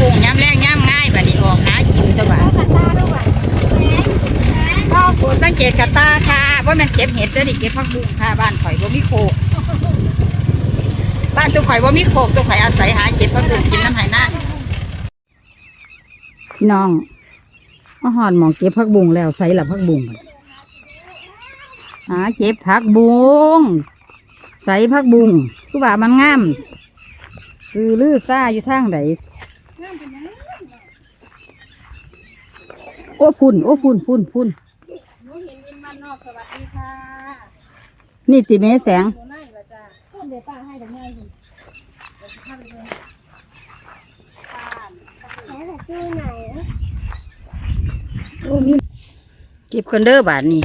บุงย้ำแรงย้ำง่ายบัดนี้ออกหากินตัวบ่าเอากระตาด้วยพ่อโคสังเกตกระตาค่ะว่ามันเก็บเห็ดเด้อนี่เก็บผักบุ้งค่ะบ้านข่อยบ่มีโคกบ้านตัวข่อยบ่มีโคกตัวข่อยอาศัยหาเก็บผักบุ้งกินน้ำไหหน้าพี่น้องมาหอนหมองเก็บผักบุ้งแล้วใส่ละผักบุ้งหาเก็บผักบุ้งใส่ผักบุ้งคือว่ามันงาม คือลือซ่าอยู่ทางไหนโอ้ฝุ่นโอ้ฝุ่นฝุ่นฝุ่นหนูเห็นยินบ้านนอกสวัสดีค่ะนี่ติเมแสงหนูนั่งอยู่จ้าคนเดี๋ยวป้าให้แต่ง่ายอยู่เดี๋ยวจะพาไปเดินบ้านแล้วแต่ตู้ไหนโอ้มีเก็บคนเด้อบาทนี่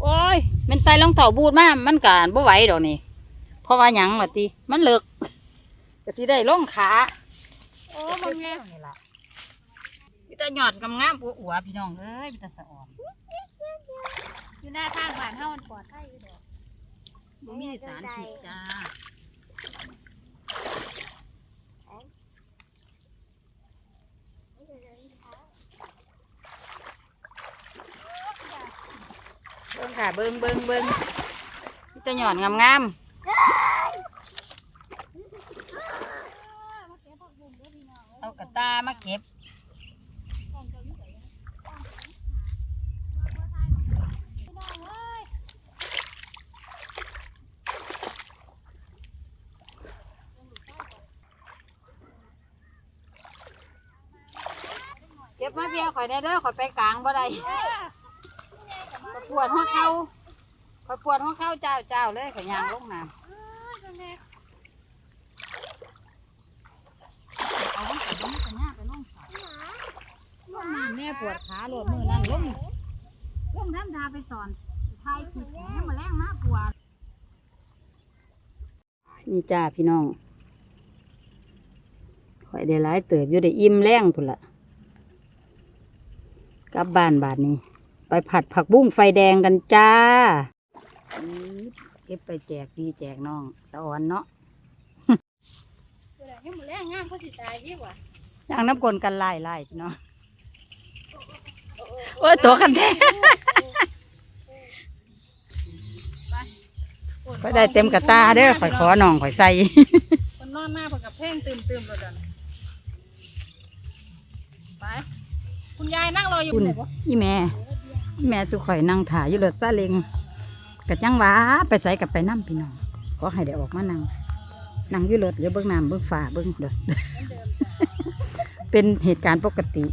โอ้ ยมันใส่รองเท้าบูดมามันกานบ่ไหวดอกนี่เพราะว่าหยังล่ะติมันเลิกก็สิได้ลงขาโอ้บางแง่นี่ล่ะมีแต่หยอดกำงามปัวอัวพี่น้องเอ้ยมีแต่สะอ่อนอยู่หน้าทางบ้านเฮามันปลอดภัยอยู่ดอกบ่มีสารพิษจ้า เบิ่งค่ะเบิ่งเบิ่งเบิ่งมีแต่หยอดงามเอากระตามาเก็บเก็บมาเบียร์ข่อยได้เด้อข่อยไปกลางบ่ได้ อยปวดหัวเข่าข่อยปวดหัวเข่าเจ้าเจ้าเลยข่อยยางลงน้ำเอามันไปมันไปหน้าไปลงเขาลงน้ำแม่ปวดขาโหลดมือนั่นลงลงทำทาไปสอนไทยขีดแหงมาแรงมากปวดนี่จ้าพี่น้องข่อยได้หลายเติบอยู่ได้อิ่มแรงพุ่นละกลับบ้านบาทนี้ ไปผัดผักบุ้งไฟแดงกันจ้าอื้อเก็บไปแจกดีแจกน้องสะอ่อนเนาะเดี๋ยวให้หมดแรงงามเขาสิตายยี่ว่ะย่างน้ำกลนกันไล่ไล่พี่น้องโอ้ยตัวกันแท้ไปได้เต็มกระตาเด้อข่อยขอน้องข่อยใส่คนนอนหน้าเพิ่นกับเพ่งตื่มตื่มเลยดันไป คุณยายนั่งรออยู่คุณไหนวะยี่แม่ยี่ แม่สุข่อยนั่งถ่ายอยู่รถซาเลงกะจังหวาไปใส่กับไปน้ำพี่น้องขอให้ได้ออกมานั่งนั่งอยู่รถเดี๋ยวเบิ้งน้ำเบิ้งฝ่าเบิ้งเด้อเป็นเหตุการณ์ปกติ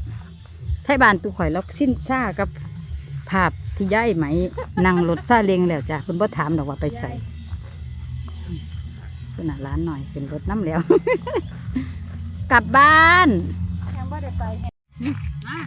ไทยบ้านตุข่อยแล้วสิ้นซ่ากับภาพที่ย้ายไหมนั่งรถซาเลงแล้วจ้ะคุณพ่ถามดอกว่าไปใส่คุณน่ะร้านหน่อยขึ้นรถน้ำแล้ว กลับบ้านยังบ่ได้ไปมา